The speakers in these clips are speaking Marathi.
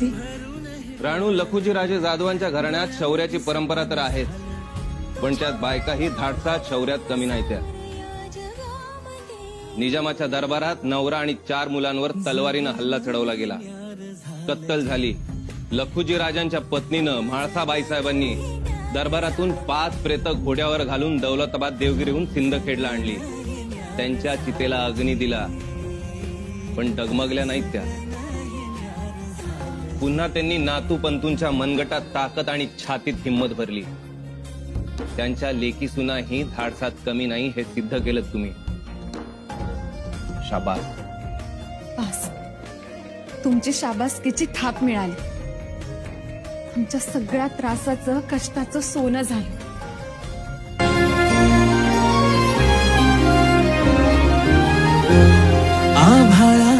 होती राणू लखुजी राजे जाधवांच्या घराण्यात शौर्याची परंपरा तर आहेच पण त्यात बायकाही धाडसात शौर्यात कमी नाही त्या. निजामाच्या दरबारात नवरा आणि चार मुलांवर तलवारीनं हल्ला चढवला गेला. कत्तल झाली. लखुजी राजांच्या पत्नीनं म्हाळसाबाई साहेबांनी दरबारातून पाच प्रेत घोड्यावर घालून दौलताबाद देवगिरीहून सिंदखेडला आणली. त्यांच्या चितेला अग्नी दिला. पण डगमगल्या नाहीत त्या. पुन्हा त्यांनी नातू पंतूंच्या मनगटात ताकद आणि छातीत हिंमत भरली. त्यांच्या लेकी सुनाही धाडसात कमी नाही हे सिद्ध केलं तुम्ही. शाबास. तुमची शाबासकीची थाप मिळाली. आमच्या सगळ्या त्रासाचं कष्टाचं सोनं झालं.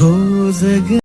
हो जग